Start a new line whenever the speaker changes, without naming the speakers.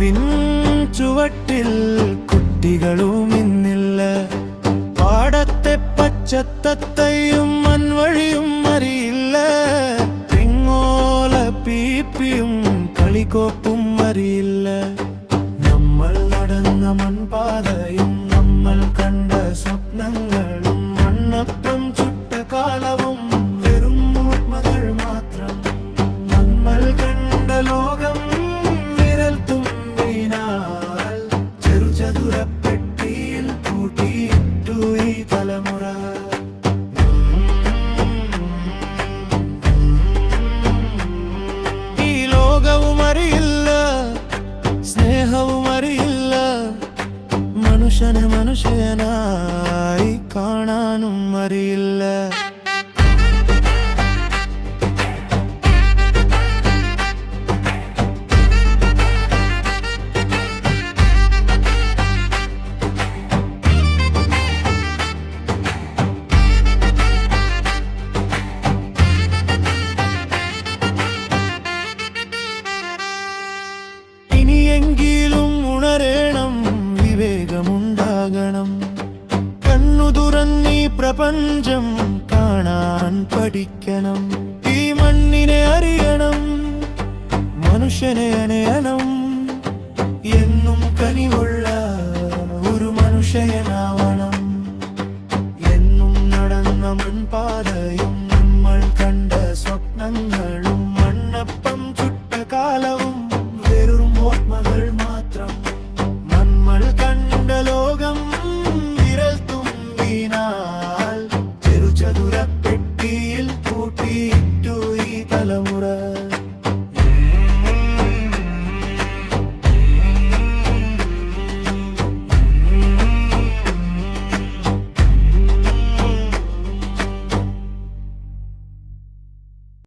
ഇന്നില്ല മാവിൻ ചുവട്ടിൽ കുട്ടികളും ഇന്നില്ല പാടത്തെ പച്ചത്തത്തയും മൺവഴിയും അറിയില്ല തെങ്ങോല പീപ്പിയും കളിക്കോപ്പും അറിയില്ല മനുഷ്യന് മനുഷ്യനായി കാണാനും അറിയില്ല. തുറന്നീ പ്രപഞ്ചം കാണാൻ പഠിക്കണം. ഈ മണ്ണിനെ അറിയണം മനുഷ്യനെ അണയണം എന്നും കനിവുള്ള ഒരു മനുഷ്യനാവണം. എന്നും നടന്ന മുൻപാതയും നമ്മൾ കണ്ട സ്വപ്നങ്ങളും മണ്ണപ്പം ചുട്ട കാലവും വെറും ഓർമ്മകൾ മാത്രം നമ്മൾ കണ്ട